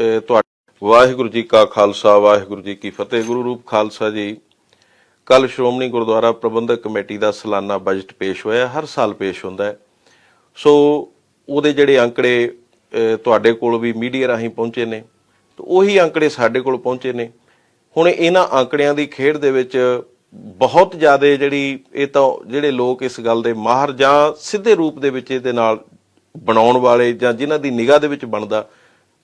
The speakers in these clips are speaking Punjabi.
ਅਹ, ਤੁਹਾਡਾ ਵਾਹਿਗੁਰੂ ਜੀ ਕਾ ਖਾਲਸਾ, ਵਾਹਿਗੁਰੂ ਜੀ ਕੀ ਫਤਿਹ। ਗੁਰੂ ਰੂਪ ਖਾਲਸਾ ਜੀ ਕੱਲ ਸ਼੍ਰੋਮਣੀ ਗੁਰਦੁਆਰਾ ਪ੍ਰਬੰਧਕ ਕਮੇਟੀ ਦਾ ਸਾਲਾਨਾ ਬਜਟ ਪੇਸ਼ ਹੋਇਆ, ਹਰ ਸਾਲ ਪੇਸ਼ ਹੁੰਦਾ ਹੈ। ਸੋ, ਉਹਦੇ ਜਿਹੜੇ ਅੰਕੜੇ ਤੁਹਾਡੇ ਕੋਲ ਵੀ ਮੀਡੀਆ ਰਾਹੀਂ ਪਹੁੰਚੇ ਨੇ, ਤੇ ਉਹੀ ਅੰਕੜੇ ਸਾਡੇ ਕੋਲ ਪਹੁੰਚੇ ਨੇ। ਹੁਣ ਇਹਨਾਂ ਅੰਕੜਿਆਂ ਦੀ ਖੇਡ ਦੇ ਵਿੱਚ ਬਹੁਤ ਜ਼ਿਆਦਾ ਜਿਹੜੀ, ਇਹ ਤਾਂ ਜਿਹੜੇ ਲੋਕ ਇਸ ਗੱਲ ਦੇ ਮਾਹਰ ਜਾਂ ਸਿੱਧੇ ਰੂਪ ਦੇ ਵਿੱਚ ਇਹਦੇ ਨਾਲ ਬਣਾਉਣ ਵਾਲੇ ਜਾਂ ਜਿਨ੍ਹਾਂ ਦੀ ਨਿਗਾਹ ਦੇ ਵਿੱਚ ਬਣਦਾ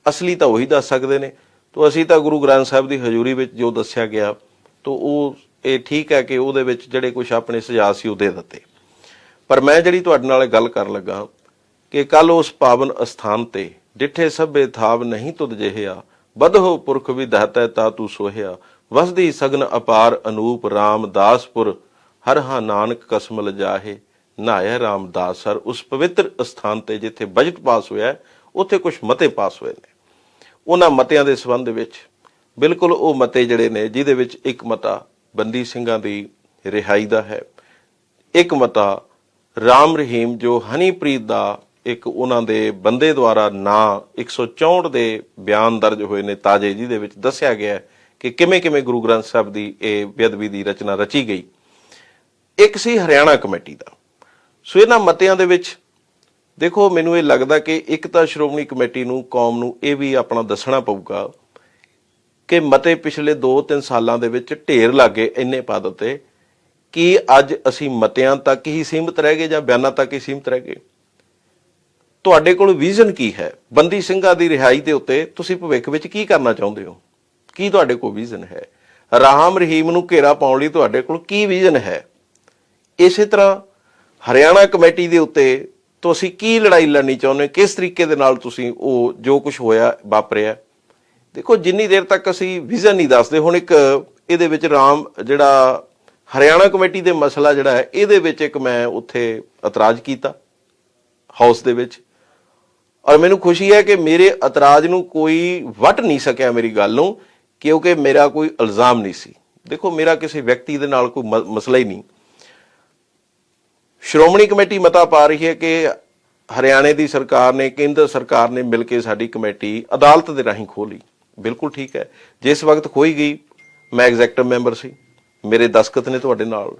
ਅਸਲੀ ਤਾਂ ਉਹੀ ਦੱਸ ਸਕਦੇ ਨੇ। ਤੋਂ ਅਸੀਂ ਤਾਂ ਗੁਰੂ ਗ੍ਰੰਥ ਸਾਹਿਬ ਦੀ ਹਜ਼ੂਰੀ ਵਿੱਚ ਜੋ ਦੱਸਿਆ ਗਿਆ, ਤੋਂ ਉਹ ਇਹ ਠੀਕ ਹੈ ਕਿ ਉਹਦੇ ਵਿੱਚ ਜਿਹੜੇ ਕੁਝ ਆਪਣੇ ਸੁਝਾਅ ਸੀ ਉਹ ਦੇ ਦਿੱਤੇ। ਪਰ ਮੈਂ ਜਿਹੜੀ ਤੁਹਾਡੇ ਨਾਲ ਗੱਲ ਕਰਨ ਲੱਗਾ ਕਿ ਕੱਲ ਉਸ ਪਾਵਨ ਅਸਥਾਨ ਤੇ ਡਿੱਠੇ ਸਭੇ ਥਾਵ ਨਹੀਂ ਤੁਧ ਜਿਹਿਆ ਬਦਹੁ ਪੁਰਖ ਵੀ ਵਿਧਾਤੈ ਤਾ ਤੂੰ ਸੋਹਿਆ, ਵਸਦੀ ਸਗਨ ਅਪਾਰ ਅਨੂਪ ਰਾਮਦਾਸਪੁਰ, ਹਰ ਹਾ ਨਾਨਕ ਕਸਮ ਲਜਾਹੇ ਨਾਇਆ ਰਾਮਦਾਸ ਸਰ ਉਸ ਪਵਿੱਤਰ ਅਸਥਾਨ ਤੇ ਜਿੱਥੇ ਬਜਟ ਪਾਸ ਹੋਇਆ, ਉੱਥੇ ਕੁਝ ਮਤੇ ਪਾਸ ਹੋਏ ਨੇ। ਉਹਨਾਂ ਮਤਿਆਂ ਦੇ ਸੰਬੰਧ ਵਿੱਚ ਬਿਲਕੁਲ ਉਹ ਮਤੇ ਜਿਹੜੇ ਨੇ, ਜਿਹਦੇ ਵਿੱਚ ਇੱਕ ਮਤਾ ਬੰਦੀ ਸਿੰਘਾਂ ਦੀ ਰਿਹਾਈ ਦਾ ਹੈ, ਇੱਕ ਮਤਾ ਰਾਮ ਰਹੀਮ ਜੋ ਹਨੀਪ੍ਰੀਤ ਦਾ ਇੱਕ ਉਹਨਾਂ ਦੇ ਬੰਦੇ ਦੁਆਰਾ ਨਾਂ 164 ਦੇ ਬਿਆਨ ਦਰਜ ਹੋਏ ਨੇ ਤਾਜੇ, ਜਿਹਦੇ ਵਿੱਚ ਦੱਸਿਆ ਗਿਆ ਕਿ ਕਿਵੇਂ ਕਿਵੇਂ ਗੁਰੂ ਗ੍ਰੰਥ ਸਾਹਿਬ ਦੀ ਇਹ ਬੇਅਦਬੀ ਦੀ ਰਚਨਾ ਰਚੀ ਗਈ। ਇੱਕ ਸੀ ਹਰਿਆਣਾ ਕਮੇਟੀ ਦਾ। ਸੋ ਇਹਨਾਂ ਮਤਿਆਂ ਦੇ ਵਿੱਚ ਦੇਖੋ, ਮੈਨੂੰ ਇਹ ਲੱਗਦਾ ਕਿ ਇੱਕ ਤਾਂ ਸ਼੍ਰੋਮਣੀ ਕਮੇਟੀ ਨੂੰ, ਕੌਮ ਨੂੰ ਇਹ ਵੀ ਆਪਣਾ ਦੱਸਣਾ ਪਊਗਾ ਕਿ ਮਤੇ ਪਿਛਲੇ 2-3 ਸਾਲਾਂ ਦੇ ਵਿੱਚ ਢੇਰ ਲੱਗੇ ਇੰਨੇ ਪਦ ਦਿੱਤੇ ਕਿ ਅੱਜ ਅਸੀਂ ਮਤਿਆਂ ਤੱਕ ਹੀ ਸੀਮਿਤ ਰਹਿ ਗਏ ਜਾਂ ਬਿਆਨਾਂ ਤੱਕ ਹੀ ਸੀਮਿਤ ਰਹਿ ਗਏ। ਤੁਹਾਡੇ ਕੋਲ ਵਿਜ਼ਨ ਕੀ ਹੈ? ਬੰਦੀ ਸਿੰਘਾਂ ਦੀ ਰਿਹਾਈ ਦੇ ਉੱਤੇ ਤੁਸੀਂ ਭਵਿੱਖ ਵਿੱਚ ਕੀ ਕਰਨਾ ਚਾਹੁੰਦੇ ਹੋ? ਕੀ ਤੁਹਾਡੇ ਕੋਲ ਵਿਜ਼ਨ ਹੈ? ਰਾਮ ਰਹੀਮ ਨੂੰ ਘੇਰਾ ਪਾਉਣ ਲਈ ਤੁਹਾਡੇ ਕੋਲ ਕੀ ਵਿਜ਼ਨ ਹੈ? ਇਸੇ ਤਰ੍ਹਾਂ ਹਰਿਆਣਾ ਕਮੇਟੀ ਦੇ ਉੱਤੇ ਤੁਸੀਂ ਕੀ ਲੜਾਈ ਲੜਨੀ ਚਾਹੁੰਦੇ ਕਿਸ ਤਰੀਕੇ ਦੇ ਨਾਲ ਤੁਸੀਂ ਉਹ ਜੋ ਕੁਝ ਹੋਇਆ, ਵਾਪਰਿਆ? ਦੇਖੋ, ਜਿੰਨੀ ਦੇਰ ਤੱਕ ਅਸੀਂ ਵਿਜ਼ਨ ਨਹੀਂ ਦੱਸਦੇ, ਹੁਣ ਇੱਕ, ਇਹਦੇ ਵਿੱਚ ਰਾਮ ਜਿਹੜਾ ਹਰਿਆਣਾ ਕਮੇਟੀ ਦੇ ਮਸਲਾ ਜਿਹੜਾ ਹੈ, ਇਹਦੇ ਵਿੱਚ ਇੱਕ ਮੈਂ ਉੱਥੇ ਇਤਰਾਜ਼ ਕੀਤਾ ਹਾਊਸ ਦੇ ਵਿੱਚ। ਔਰ ਮੈਨੂੰ ਖੁਸ਼ੀ ਹੈ ਕਿ ਮੇਰੇ ਇਤਰਾਜ਼ ਨੂੰ ਕੋਈ ਵਟ ਨਹੀਂ ਸਕਿਆ ਮੇਰੀ ਗੱਲ ਨੂੰ, ਕਿਉਂਕਿ ਮੇਰਾ ਕੋਈ ਇਲਜ਼ਾਮ ਨਹੀਂ ਸੀ। ਦੇਖੋ, ਮੇਰਾ ਕਿਸੇ ਵਿਅਕਤੀ ਦੇ ਨਾਲ ਕੋਈ ਮ- ਮਸਲਾ ਹੀ ਨਹੀਂ। ਸ਼੍ਰੋਮਣੀ ਕਮੇਟੀ ਮਤਾ ਪਾ ਰਹੀ ਹੈ ਕਿ ਹਰਿਆਣੇ ਦੀ ਸਰਕਾਰ ਨੇ, ਕੇਂਦਰ ਸਰਕਾਰ ਨੇ ਮਿਲ ਕੇ ਸਾਡੀ ਕਮੇਟੀ ਅਦਾਲਤ ਦੇ ਰਾਹੀਂ ਖੋਲੀ ਬਿਲਕੁਲ ਠੀਕ ਹੈ। ਜਿਸ ਵਕਤ ਖੋਈ ਗਈ, ਮੈਂ ਐਗਜ਼ੈਕਟਿਵ ਮੈਂਬਰ ਸੀ। ਮੇਰੇ ਦਸਖਤ ਨੇ ਤੁਹਾਡੇ ਨਾਲ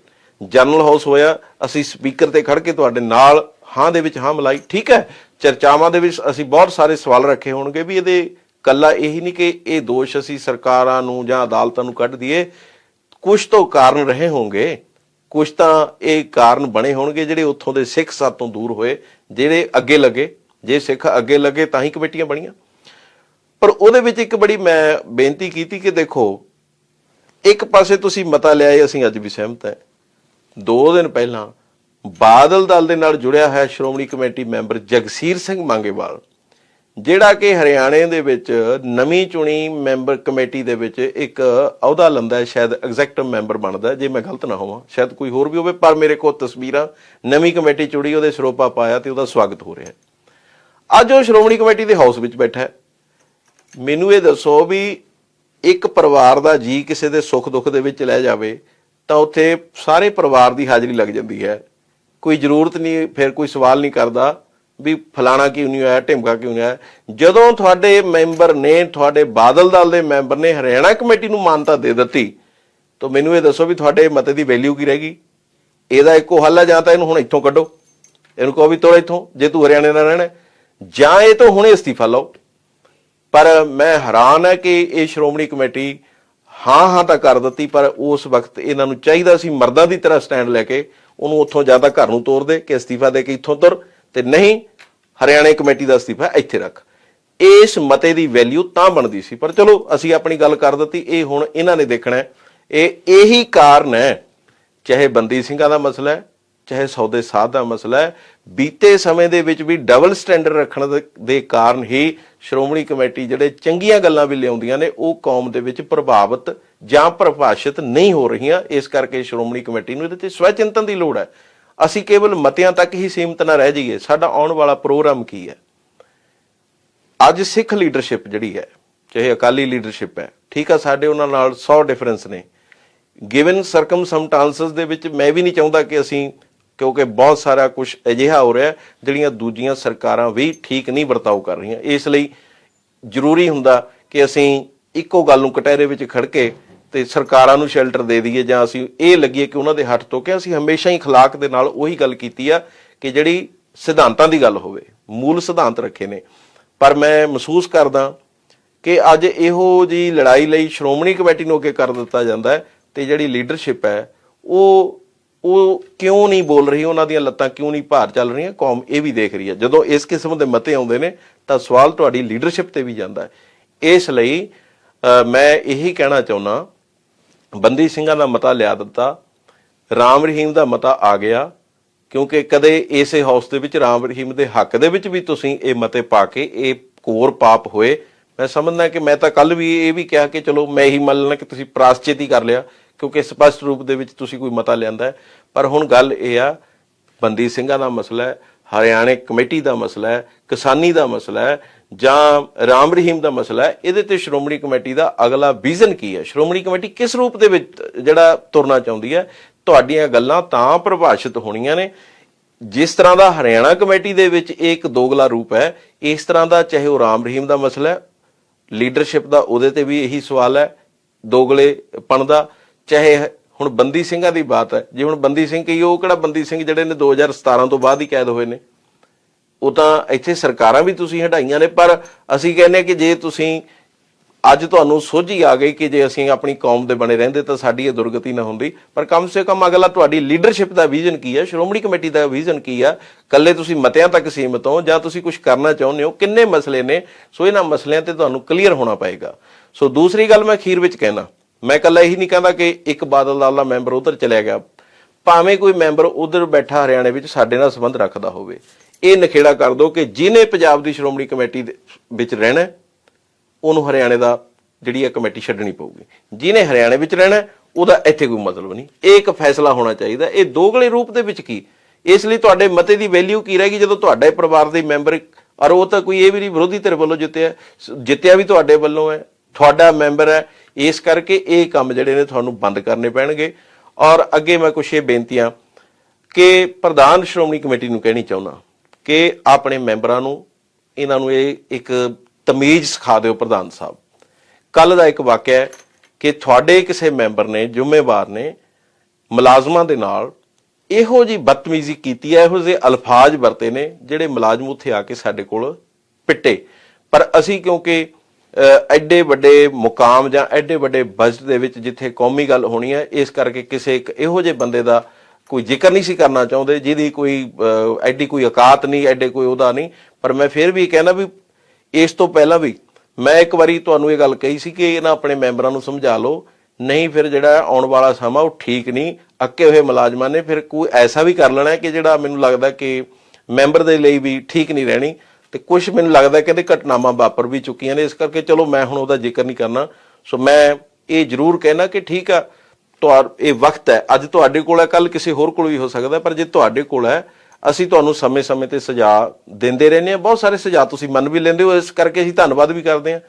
ਜਨਰਲ ਹਾਊਸ ਹੋਇਆ। ਅਸੀਂ ਸਪੀਕਰ ਤੇ ਖੜ ਕੇ ਤੁਹਾਡੇ ਨਾਲ ਹਾਂ ਦੇ ਵਿੱਚ ਹਾਂ ਮਿਲਾਈ। ਠੀਕ ਹੈ। ਚਰਚਾਵਾਂ ਦੇ ਵਿੱਚ ਅਸੀਂ ਬਹੁਤ ਸਾਰੇ ਸਵਾਲ ਰੱਖੇ ਹੋਣਗੇ ਵੀ ਇਹਦੇ ਕੱਲਾ ਇਹੀ ਨਹੀਂ ਕਿ ਇਹ ਦੋਸ਼ ਅਸੀਂ ਸਰਕਾਰਾਂ ਨੂੰ ਜਾਂ ਅਦਾਲਤਾਂ ਨੂੰ ਕੱਢ ਦਈਏ। ਕੁਝ ਤੋਂ ਕਾਰਨ ਰਹੇ ਹੋਣਗੇ। ਕੁਝ ਤਾਂ ਇਹ ਕਾਰਨ ਬਣੇ ਹੋਣਗੇ ਜਿਹੜੇ ਉੱਥੋਂ ਦੇ ਸਿੱਖ ਸਾਤੋਂ ਦੂਰ ਹੋਏ, ਜਿਹੜੇ ਅੱਗੇ ਲੱਗੇ। ਜੇ ਸਿੱਖ ਅੱਗੇ ਲੱਗੇ ਤਾਂ ਹੀ ਕਮੇਟੀਆਂ ਬਣੀਆਂ। ਪਰ ਉਹਦੇ ਵਿੱਚ ਇੱਕ ਬੜੀ ਮੈਂ ਬੇਨਤੀ ਕੀਤੀ ਕਿ ਦੇਖੋ, ਇੱਕ ਪਾਸੇ ਤੁਸੀਂ ਮਤਾ ਲਿਆਏ ਅਸੀਂ ਅੱਜ ਵੀ ਸਹਿਮਤ ਹੈ। ਦੋ ਦਿਨ ਪਹਿਲਾਂ ਬਾਦਲ ਦਲ ਦੇ ਨਾਲ ਜੁੜਿਆ ਹੈ ਸ਼੍ਰੋਮਣੀ ਕਮੇਟੀ ਮੈਂਬਰ ਜਗਸੀਰ ਸਿੰਘ ਮੰਗੇਵਾਲ। ਜਿਹੜਾ ਕਿ ਹਰਿਆਣੇ ਦੇ ਵਿੱਚ ਨਵੀਂ ਚੁਣੀ ਮੈਂਬਰ ਕਮੇਟੀ ਦੇ ਵਿੱਚ ਇੱਕ ਅਹੁਦਾ ਲੰਦਾ ਹੈ, ਸ਼ਾਇਦ ਐਗਜ਼ੈਕਟਿਵ ਮੈਂਬਰ ਬਣਦਾ ਜੇ ਮੈਂ ਗਲਤ ਨਾ ਹੋਵਾਂ, ਸ਼ਾਇਦ ਕੋਈ ਹੋਰ ਵੀ ਹੋਵੇ, ਪਰ ਮੇਰੇ ਕੋਲ ਤਸਵੀਰਾਂ, ਨਵੀਂ ਕਮੇਟੀ ਚੁਣੀ, ਉਹਦੇ ਸਰੋਪਾ ਪਾਇਆ ਤੇ ਉਹਦਾ ਸਵਾਗਤ ਹੋ ਰਿਹਾ ਹੈ। ਅੱਜ ਉਹ ਸ਼੍ਰੋਮਣੀ ਕਮੇਟੀ ਦੇ ਹਾਊਸ ਵਿੱਚ ਬੈਠਾ ਹੈ। ਮੈਨੂੰ ਇਹ ਦੱਸੋ ਵੀ ਇੱਕ ਪਰਿਵਾਰ ਦਾ ਜੀ ਕਿਸੇ ਦੇ ਸੁੱਖ ਦੁੱਖ ਦੇ ਵਿੱਚ ਲੈ ਜਾਵੇ, ਤਾਂ ਉੱਥੇ ਸਾਰੇ ਪਰਿਵਾਰ ਦੀ ਹਾਜ਼ਰੀ ਲੱਗ ਜਾਂਦੀ ਹੈ। ਕੋਈ ਜ਼ਰੂਰਤ ਨਹੀਂ, ਫਿਰ ਕੋਈ ਸਵਾਲ ਨਹੀਂ ਕਰਦਾ। ਵੀ ਫਲਾਣਾ ਕਿਉਂ ਨਹੀਂ ਆਇਆ ਢਿਮਕਾ ਕਿਉਂ ਨਹੀਂ ਆਇਆ ਜਦੋਂ ਤੁਹਾਡੇ ਮੈਂਬਰ ਨੇ, ਤੁਹਾਡੇ ਬਾਦਲ ਦਲ ਦੇ ਮੈਂਬਰ ਨੇ ਹਰਿਆਣਾ ਕਮੇਟੀ ਨੂੰ ਮਾਨਤਾ ਦੇ ਦਿੱਤੀ, ਤਾਂ ਮੈਨੂੰ ਇਹ ਦੱਸੋ ਵੀ ਤੁਹਾਡੇ ਮਤੇ ਦੀ ਵੈਲਿਊ ਕੀ ਰਹਿ ਗਈ? ਇਹਦਾ ਇੱਕੋ ਹੱਲ ਹੈ ਜਾਂ ਤਾਂ ਇਹਨੂੰ ਹੁਣ ਇੱਥੋਂ ਕੱਢੋ। ਇਹਨੂੰ ਕਹੋ ਵੀ ਤੋੜ ਇੱਥੋਂ, ਜੇ ਤੂੰ ਹਰਿਆਣੇ ਦਾ ਰਹਿਣਾ ਜਾਂ ਇਹ ਤੋਂ ਹੁਣੇ ਅਸਤੀਫਾ ਲਓ। ਪਰ ਮੈਂ ਹੈਰਾਨ ਹੈ ਕਿ ਇਹ ਸ਼੍ਰੋਮਣੀ ਕਮੇਟੀ ਹਾਂ ਹਾਂ ਤਾਂ ਕਰ ਦਿੱਤੀ, ਪਰ ਉਸ ਵਕਤ ਇਹਨਾਂ ਨੂੰ ਚਾਹੀਦਾ ਸੀ ਮਰਦਾਂ ਦੀ ਤਰ੍ਹਾਂ ਸਟੈਂਡ ਲੈ ਕੇ ਉਹਨੂੰ ਉੱਥੋਂ ਜਾਂ ਤਾਂ ਘਰ ਨੂੰ ਤੋਰ ਦੇ, ਕਿ ਅਸਤੀਫਾ ਦੇ ਕੇ ਇੱਥੋਂ ਤੁਰ। ਤੇ ਨਹੀਂ, ਹਰਿਆਣੇ ਕਮੇਟੀ ਦਾ ਅਸਤੀਫਾ ਇੱਥੇ ਰੱਖ। ਇਸ ਮਤੇ ਦੀ ਵੈਲਿਊ ਤਾਂ ਬਣਦੀ ਸੀ, ਪਰ ਚਲੋ ਅਸੀਂ ਆਪਣੀ ਗੱਲ ਕਰ ਦਿੱਤੀ, ਇਹ ਹੁਣ ਇਹਨਾਂ ਨੇ ਦੇਖਣਾ ਇਹ ਇਹੀ ਕਾਰਨ ਹੈ, ਚਾਹੇ ਬੰਦੀ ਸਿੰਘਾਂ ਦਾ ਮਸਲਾ ਹੈ, ਚਾਹੇ ਸੌਦੇ ਸਾਧ ਦਾ ਮਸਲਾ ਹੈ, ਬੀਤੇ ਸਮੇਂ ਦੇ ਵਿੱਚ ਵੀ ਡਬਲ ਸਟੈਂਡਰਡ ਰੱਖਣ ਦੇ- ਦੇ ਕਾਰਨ ਹੀ ਸ਼੍ਰੋਮਣੀ ਕਮੇਟੀ ਜਿਹੜੇ ਚੰਗੀਆਂ ਗੱਲਾਂ ਵੀ ਲਿਆਉਂਦੀਆਂ ਨੇ, ਉਹ ਕੌਮ ਦੇ ਵਿੱਚ ਪ੍ਰਭਾਵਿਤ ਜਾਂ ਪ੍ਰਭਾਸ਼ਿਤ ਨਹੀਂ ਹੋ ਰਹੀਆਂ। ਇਸ ਕਰਕੇ ਸ਼੍ਰੋਮਣੀ ਕਮੇਟੀ ਨੂੰ ਇਹਦੇ ਤੇ ਸਵੈ ਚਿੰਤਨ ਦੀ ਲੋੜ ਹੈ। ਅਸੀਂ ਕੇਵਲ ਮਤਿਆਂ ਤੱਕ ਹੀ ਸੀਮਤ ਨਾ ਰਹਿ ਜਾਈਏ, ਸਾਡਾ ਆਉਣ ਵਾਲਾ ਪ੍ਰੋਗਰਾਮ ਕੀ ਹੈ? ਅੱਜ ਸਿੱਖ ਲੀਡਰਸ਼ਿਪ ਜਿਹੜੀ ਹੈ, ਚਾਹੇ ਅਕਾਲੀ ਲੀਡਰਸ਼ਿਪ ਹੈ, ਠੀਕ ਆ, ਸਾਡੇ ਉਹਨਾਂ ਨਾਲ 100 ਡਿਫਰੈਂਸ ਨੇ। ਗਿਵਨ ਸਰਕਮਸਟੈਂਸਸ ਦੇ ਵਿੱਚ ਮੈਂ ਵੀ ਨਹੀਂ ਚਾਹੁੰਦਾ ਕਿ ਅਸੀਂ, ਕਿਉਂਕਿ ਬਹੁਤ ਸਾਰਾ ਕੁਝ ਅਜਿਹਾ ਹੋ ਰਿਹਾ, ਜਿਹੜੀਆਂ ਦੂਜੀਆਂ ਸਰਕਾਰਾਂ ਵੀ ਠੀਕ ਨਹੀਂ ਵਰਤਾਓ ਕਰ ਰਹੀਆਂ। ਇਸ ਲਈ ਜ਼ਰੂਰੀ ਹੁੰਦਾ ਕਿ ਅਸੀਂ ਇੱਕੋ ਗੱਲ ਨੂੰ ਕਟਹਿਰੇ ਵਿੱਚ ਖੜ ਕੇ ਤੇ ਸਰਕਾਰਾਂ ਨੂੰ ਸ਼ੈਲਟਰ ਦੇ ਦਈਏ ਜਾਂ ਅਸੀਂ ਇਹ ਲੱਗੀਏ ਕਿ ਉਹਨਾਂ ਦੇ ਹੱਥ ਤੋਂ ਕਿ ਅਸੀਂ ਹਮੇਸ਼ਾ ਹੀ ਖਲਾਕ ਦੇ ਨਾਲ ਉਹੀ ਗੱਲ ਕੀਤੀ ਆ ਕਿ ਜਿਹੜੀ ਸਿਧਾਂਤਾਂ ਦੀ ਗੱਲ ਹੋਵੇ, ਮੂਲ ਸਿਧਾਂਤ ਰੱਖੇ ਨੇ। ਪਰ ਮੈਂ ਮਹਿਸੂਸ ਕਰਦਾ ਕਿ ਅੱਜ ਇਹੋ ਜੀ ਲੜਾਈ ਲਈ ਸ਼੍ਰੋਮਣੀ ਕਮੇਟੀ ਨੂੰ ਅੱਗੇ ਕਰ ਦਿੱਤਾ ਜਾਂਦਾ ਹੈ ਤੇ ਜਿਹੜੀ ਲੀਡਰਸ਼ਿਪ ਹੈ, ਉਹ ਉਹ ਕਿਉਂ ਨਹੀਂ ਬੋਲ ਰਹੀ, ਉਹਨਾਂ ਦੀਆਂ ਲੱਤਾਂ ਕਿਉਂ ਨਹੀਂ ਭਾਰ ਚੱਲ ਰਹੀਆਂ, ਕੌਮ ਇਹ ਵੀ ਦੇਖ ਰਹੀ ਹੈ। ਜਦੋਂ ਇਸ ਕਿਸਮ ਦੇ ਮਤੇ ਆਉਂਦੇ ਨੇ, ਤਾਂ ਸਵਾਲ ਤੁਹਾਡੀ ਲੀਡਰਸ਼ਿਪ ਤੇ ਵੀ ਜਾਂਦਾ ਹੈ। ਇਸ ਲਈ ਮੈਂ ਇਹੀ ਕਹਿਣਾ ਚਾਹੁੰਦਾ ਬੰਦੀ ਸਿੰਘਾਂ ਦਾ ਮਤਾ ਲਿਆ ਦਿੱਤਾ, ਰਾਮ ਰਹੀਮ ਦਾ ਮਤਾ ਆ ਗਿਆ, ਕਿਉਂਕਿ ਕਦੇ ਇਸੇ ਹਾਊਸ ਦੇ ਵਿੱਚ, ਰਾਮ ਰਹੀਮ ਦੇ ਹੱਕ ਦੇ ਵਿੱਚ ਵੀ ਤੁਸੀਂ ਇਹ ਮਤੇ ਪਾ ਕੇ ਇਹ ਕੋਰ ਪਾਪ ਹੋਏ। ਮੈਂ ਸਮਝਦਾ ਕਿ ਮੈਂ ਤਾਂ ਕੱਲ ਵੀ ਇਹ ਵੀ ਕਿਹਾ ਕਿ ਚਲੋ ਮੈਂ ਇਹੀ ਮੰਨ ਲੈਣਾ ਕਿ ਤੁਸੀਂ ਪ੍ਰਾਸਚਿਤ ਹੀ ਕਰ ਲਿਆ, ਕਿਉਂਕਿ ਸਪਸ਼ਟ ਰੂਪ ਦੇ ਵਿੱਚ ਤੁਸੀਂ ਕੋਈ ਮਤਾ ਲਿਆਂਦਾ ਪਰ ਹੁਣ ਗੱਲ ਇਹ ਆ, ਬੰਦੀ ਸਿੰਘਾਂ ਦਾ ਮਸਲਾ ਹੈ, ਹਰਿਆਣੇ ਕਮੇਟੀ ਦਾ ਮਸਲਾ ਹੈ, ਕਿਸਾਨੀ ਦਾ ਮਸਲਾ ਹੈ ਜਾਂ ਰਾਮ ਰਹੀਮ ਦਾ ਮਸਲਾ ਹੈ, ਇਹਦੇ ਤੇ ਸ਼੍ਰੋਮਣੀ ਕਮੇਟੀ ਦਾ ਅਗਲਾ ਵਿਜ਼ਨ ਕੀ ਹੈ? ਸ਼੍ਰੋਮਣੀ ਕਮੇਟੀ ਕਿਸ ਰੂਪ ਦੇ ਵਿੱਚ ਜਿਹੜਾ ਤੁਰਨਾ ਚਾਹੁੰਦੀ ਹੈ? ਤੁਹਾਡੀਆਂ ਗੱਲਾਂ ਤਾਂ ਪ੍ਰਭਾਸ਼ਿਤ ਹੋਣੀਆਂ ਨੇ। ਜਿਸ ਤਰ੍ਹਾਂ ਦਾ ਹਰਿਆਣਾ ਕਮੇਟੀ ਦੇ ਵਿੱਚ ਇਹ ਇੱਕ ਦੋਗਲਾ ਰੂਪ ਹੈ, ਇਸ ਤਰ੍ਹਾਂ ਦਾ ਚਾਹੇ ਉਹ ਰਾਮ ਰਹੀਮ ਦਾ ਮਸਲਾ ਹੈ ਲੀਡਰਸ਼ਿਪ ਦਾ ਉਹਦੇ ਤੇ ਵੀ ਇਹੀ ਸਵਾਲ ਹੈ ਦੋਗਲੇ ਪਣ ਦਾ। ਚਾਹੇ ਹੁਣ ਬੰਦੀ ਸਿੰਘਾਂ ਦੀ ਬਾਤ ਹੈ, ਜੇ ਹੁਣ ਬੰਦੀ ਸਿੰਘ ਕਹੀ ਉਹ ਕਿਹੜਾ ਬੰਦੀ ਸਿੰਘ ਜਿਹੜੇ ਨੇ 2017 ਤੋਂ ਬਾਅਦ ਹੀ ਕੈਦ ਹੋਏ ਨੇ? ਉਹ ਤਾਂ ਇੱਥੇ ਸਰਕਾਰਾਂ ਵੀ ਤੁਸੀਂ ਹਟਾਈਆਂ ਨੇ, ਪਰ ਅਸੀਂ ਕਹਿੰਦੇ ਹਾਂ ਕਿ ਜੇ ਤੁਸੀਂ ਅੱਜ ਤੁਹਾਨੂੰ ਸੋਝੀ ਆ ਗਈ ਕਿ ਜੇ ਅਸੀਂ ਆਪਣੀ ਕੌਮ ਦੇ ਬਣੇ ਰਹਿੰਦੇ ਤਾਂ ਸਾਡੀ ਇਹ ਦੁਰਗਤੀ ਨਾ ਹੁੰਦੀ। ਪਰ ਕਮ ਸੇ ਕਮ ਅਗਲਾ ਤੁਹਾਡੀ ਲੀਡਰਸ਼ਿਪ ਦਾ ਵਿਜ਼ਨ ਕੀ ਹੈ, ਸ਼੍ਰੋਮਣੀ ਕਮੇਟੀ ਦਾ ਵਿਜ਼ਨ ਕੀ ਆ ਕੱਲੇ ਤੁਸੀਂ ਮਤਿਆਂ ਤੱਕ ਸੀਮਤ ਹੋ ਜਾਂ ਤੁਸੀਂ ਕੁਝ ਕਰਨਾ ਚਾਹੁੰਦੇ ਹੋ? ਕਿੰਨੇ ਮਸਲੇ ਨੇ? ਸੋ ਇਹਨਾਂ ਮਸਲਿਆਂ ਤੇ ਤੁਹਾਨੂੰ ਕਲੀਅਰ ਹੋਣਾ ਪਏਗਾ। ਸੋ ਦੂਸਰੀ ਗੱਲ ਮੈਂ ਅਖੀਰ ਵਿੱਚ ਕਹਿਣਾ। ਮੈਂ ਕੱਲਾ ਇਹੀ ਨਹੀਂ ਕਹਿੰਦਾ ਕਿ ਇੱਕ ਬਾਦਲ ਦਾ ਮੈਂਬਰ ਉਧਰ ਚਲਿਆ ਗਿਆ। ਭਾਵੇਂ ਕੋਈ ਮੈਂਬਰ ਉਧਰ ਬੈਠਾ ਹਰਿਆਣੇ ਵਿੱਚ ਸਾਡੇ ਨਾਲ ਸੰਬੰਧ ਰੱਖਦਾ ਹੋਵੇ। ਇਹ ਨਖੇੜਾ ਕਰ ਦਿਓ ਕਿ ਜਿਹਨੇ ਪੰਜਾਬ ਦੀ ਸ਼੍ਰੋਮਣੀ ਕਮੇਟੀ ਦੇ ਵਿੱਚ ਰਹਿਣਾ ਉਹਨੂੰ ਹਰਿਆਣੇ ਦਾ ਜਿਹੜੀ ਇਹ ਕਮੇਟੀ ਛੱਡਣੀ ਪਊਗੀ। ਜਿਹਨੇ ਹਰਿਆਣੇ ਵਿੱਚ ਰਹਿਣਾ ਉਹਦਾ ਇੱਥੇ ਕੋਈ ਮਤਲਬ ਨਹੀਂ। ਇਹ ਇੱਕ ਫੈਸਲਾ ਹੋਣਾ ਚਾਹੀਦਾ। ਇਹ ਦੋਗਲੇ ਰੂਪ ਦੇ ਵਿੱਚ ਕੀ? ਇਸ ਲਈ ਤੁਹਾਡੇ ਮਤੇ ਦੀ ਵੈਲਿਊ ਕੀ ਰਹੇਗੀ ਜਦੋਂ ਤੁਹਾਡੇ ਪਰਿਵਾਰ ਦੇ ਮੈਂਬਰ ਔਰ ਉਹ ਤਾਂ ਕੋਈ ਇਹ ਵੀ ਨਹੀਂ, ਵਿਰੋਧੀ ਧਿਰ ਵੱਲੋਂ ਜਿੱਤਿਆ ਜਿੱਤਿਆ ਵੀ ਤੁਹਾਡੇ ਵੱਲੋਂ ਹੈ, ਤੁਹਾਡਾ ਮੈਂਬਰ ਹੈ, ਇਸ ਕਰਕੇ ਇਹ ਕੰਮ ਜਿਹੜੇ ਨੇ ਤੁਹਾਨੂੰ ਬੰਦ ਕਰਨੇ ਪੈਣਗੇ। ਔਰ ਅੱਗੇ ਮੈਂ ਕੁਛ ਇਹ ਬੇਨਤੀਆਂ ਕਿ ਪ੍ਰਧਾਨ ਸ਼੍ਰੋਮਣੀ ਕਮੇਟੀ ਨੂੰ ਕਹਿਣੀ ਚਾਹੁੰਦਾ। ਕਿ ਆਪਣੇ ਮੈਂਬਰਾਂ ਨੂੰ, ਇਹਨਾਂ ਨੂੰ ਇਹ ਇੱਕ ਤਮੀਜ਼ ਸਿਖਾ ਦਿਓ ਪ੍ਰਧਾਨ ਸਾਹਿਬ। ਕੱਲ ਦਾ ਇੱਕ ਵਾਕਿਆ ਹੈ ਕਿ ਤੁਹਾਡੇ ਕਿਸੇ ਮੈਂਬਰ ਨੇ, ਜ਼ਿੰਮੇਵਾਰ ਨੇ ਮੁਲਾਜ਼ਮਾਂ ਦੇ ਨਾਲ ਇਹੋ ਜੀ ਬਦਤਮੀਜ਼ੀ ਕੀਤੀ ਹੈ, ਇਹੋ ਜਿਹੇ ਅਲਫਾਜ਼ ਵਰਤੇ ਨੇ ਜਿਹੜੇ ਮੁਲਾਜ਼ਮ ਉੱਥੇ ਆ ਕੇ ਸਾਡੇ ਕੋਲ ਪਿੱਟੇ। ਪਰ ਅਸੀਂ ਕਿਉਂਕਿ ਐਡੇ ਵੱਡੇ ਮੁਕਾਮ ਜਾਂ ਐਡੇ ਵੱਡੇ ਬਜਟ ਦੇ ਵਿੱਚ ਜਿੱਥੇ ਕੌਮੀ ਗੱਲ ਹੋਣੀ ਹੈ, ਇਸ ਕਰਕੇ ਕਿਸੇ ਇੱਕ ਇਹੋ ਜਿਹੇ ਬੰਦੇ ਦਾ ਕੋਈ ਜ਼ਿਕਰ ਨਹੀਂ ਸੀ ਕਰਨਾ ਚਾਹੁੰਦੇ, ਜਿਹਦੀ ਕੋਈ ਐਡੀ ਕੋਈ ਔਕਾਤ ਨਹੀਂ, ਐਡੇ ਕੋਈ ਉਹਦਾ ਨਹੀਂ। ਪਰ ਮੈਂ ਫਿਰ ਵੀ ਕਹਿੰਦਾ ਵੀ ਇਸ ਤੋਂ ਪਹਿਲਾਂ ਵੀ ਮੈਂ ਇੱਕ ਵਾਰੀ ਤੁਹਾਨੂੰ ਇਹ ਗੱਲ ਕਹੀ ਸੀ ਕਿ ਇਹਨਾਂ ਆਪਣੇ ਮੈਂਬਰਾਂ ਨੂੰ ਸਮਝਾ ਲਓ, ਨਹੀਂ ਫਿਰ ਜਿਹੜਾ ਆਉਣ ਵਾਲਾ ਸਮਾਂ ਉਹ ਠੀਕ ਨਹੀਂ, ਅੱਕੇ ਹੋਏ ਮੁਲਾਜ਼ਮਾਂ ਨੇ ਫਿਰ ਕੋਈ ਐਸਾ ਵੀ ਕਰ ਲੈਣਾ ਕਿ ਜਿਹੜਾ ਮੈਨੂੰ ਲੱਗਦਾ ਕਿ ਮੈਂਬਰ ਦੇ ਲਈ ਵੀ ਠੀਕ ਨਹੀਂ ਰਹਿਣੀ। ਤੇ ਕੁਝ ਮੈਨੂੰ ਲੱਗਦਾ ਕਹਿੰਦੇ ਘਟਨਾਵਾਂ ਵਾਪਰ ਵੀ ਚੁੱਕੀਆਂ ਨੇ, ਇਸ ਕਰਕੇ ਚਲੋ ਮੈਂ ਹੁਣ ਉਹਦਾ ਜ਼ਿਕਰ ਨਹੀਂ ਕਰਨਾ। ਸੋ ਮੈਂ ਇਹ ਜ਼ਰੂਰ ਕਹਿਣਾ ਕਿ ਠੀਕ ਆ ਤੁਹਾ, ਇਹ ਵਕਤ ਹੈ। ਅੱਜ ਤੁਹਾਡੇ ਕੋਲ ਹੈ ਕੱਲ ਕਿਸੇ ਹੋਰ ਕੋਲ ਵੀ ਹੋ ਸਕਦਾ ਪਰ ਜੇ ਤੁਹਾਡੇ ਕੋਲ ਹੈ, ਅਸੀਂ ਤੁਹਾਨੂੰ ਸਮੇਂ-ਸਮੇਂ ਤੇ ਸਜ਼ਾ ਦਿੰਦੇ ਰਹਿੰਦੇ ਹਾਂ। ਬਹੁਤ ਸਾਰੇ ਸਜ਼ਾ ਤੁਸੀਂ ਮੰਨ ਵੀ ਲੈਂਦੇ ਹੋ, ਇਸ ਕਰਕੇ ਅਸੀਂ ਧੰਨਵਾਦ ਵੀ ਕਰਦੇ ਹਾਂ।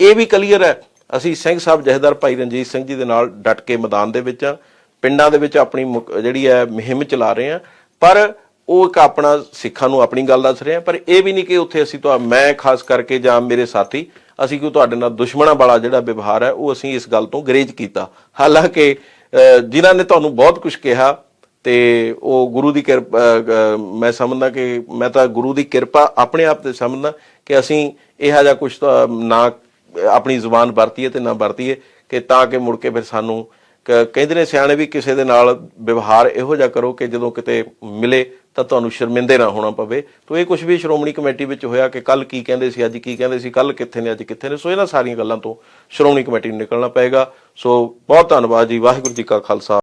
ਇਹ ਵੀ ਕਲੀਅਰ ਹੈ, ਅਸੀਂ ਸਿੰਘ ਸਾਹਿਬ ਜਹੇਦਾਰ ਭਾਈ ਰਣਜੀਤ ਸਿੰਘ ਜੀ ਦੇ ਨਾਲ ਡਟ ਕੇ ਮੈਦਾਨ ਦੇ ਵਿੱਚ ਆ ਪਿੰਡਾਂ ਦੇ ਵਿੱਚ ਆਪਣੀ ਮੁਕ- ਜਿਹੜੀ ਹੈ, ਮੁਹਿੰਮ ਚਲਾ ਰਹੇ ਹਾਂ। ਪਰ ਉਹ ਇੱਕ ਆਪਣਾ ਸਿੱਖਾਂ ਨੂੰ ਆਪਣੀ ਗੱਲ ਦੱਸ ਰਹੇ ਹਾਂ। ਪਰ ਇਹ ਵੀ ਨਹੀਂ ਕਿ ਉੱਥੇ ਅਸੀਂ ਤਾਂ ਮੈਂ ਖਾਸ ਕਰਕੇ ਜਾਂ ਮੇਰੇ ਸਾਥੀ ਅਸੀਂ ਕੋਈ ਤੁਹਾਡੇ ਨਾਲ ਦੁਸ਼ਮਣਾਂ ਵਾਲਾ ਜਿਹੜਾ ਵਿਵਹਾਰ ਹੈ ਉਹ ਅਸੀਂ ਇਸ ਗੱਲ ਤੋਂ ਗਰੇਜ ਕੀਤਾ। ਹਾਲਾਂਕਿ ਅਹ, ਜਿਨ੍ਹਾਂ ਨੇ ਤੁਹਾਨੂੰ ਬਹੁਤ ਕੁਝ ਕਿਹਾ ਤੇ ਉਹ ਗੁਰੂ ਦੀ ਕਿਰਪਾ ਮੈਂ ਸਮਝਦਾ ਕਿ ਮੈਂ ਤਾਂ ਗੁਰੂ ਦੀ ਕਿਰਪਾ ਆਪਣੇ ਆਪ ਤੇ ਸਮਝਦਾ ਕਿ ਅਸੀਂ ਇਹੋ ਜਿਹਾ ਕੁਝ ਨਾ ਆਪਣੀ ਜ਼ੁਬਾਨ ਵਰਤੀਏ ਤੇ ਨਾ ਵਰਤੀਏ ਕਿ ਤਾਂ ਕਿ ਮੁੜ ਕੇ ਫਿਰ ਸਾਨੂੰ ਕਹਿੰਦੇ ਨੇ ਸਿਆਣੇ ਵੀ ਕਿਸੇ ਦੇ ਨਾਲ ਵਿਵਹਾਰ ਇਹੋ ਜਿਹਾ ਕਰੋ ਕਿ ਜਦੋਂ ਕਿਤੇ ਮਿਲੇ ਤਾਂ ਤੁਹਾਨੂੰ ਸ਼ਰਮਿੰਦੇ ਨਾ ਹੋਣਾ ਪਵੇ। ਤੋ ਇਹ ਕੁਝ ਵੀ ਸ਼੍ਰੋਮਣੀ ਕਮੇਟੀ ਵਿੱਚ ਹੋਇਆ ਕਿ ਕੱਲ ਕੀ ਕਹਿੰਦੇ ਸੀ, ਅੱਜ ਕੀ ਕਹਿੰਦੇ ਸੀ ਕੱਲ ਕਿੱਥੇ ਨੇ, ਅੱਜ ਕਿੱਥੇ ਨੇ, ਸੋ ਇਹਨਾਂ ਸਾਰੀਆਂ ਗੱਲਾਂ ਤੋਂ ਸ਼੍ਰੋਮਣੀ ਕਮੇਟੀ ਨੂੰ ਨਿਕਲਣਾ ਪਏਗਾ। ਸੋ ਬਹੁਤ ਧੰਨਵਾਦ ਜੀ, ਵਾਹਿਗੁਰੂ ਜੀ ਕਾ ਖਾਲਸਾ।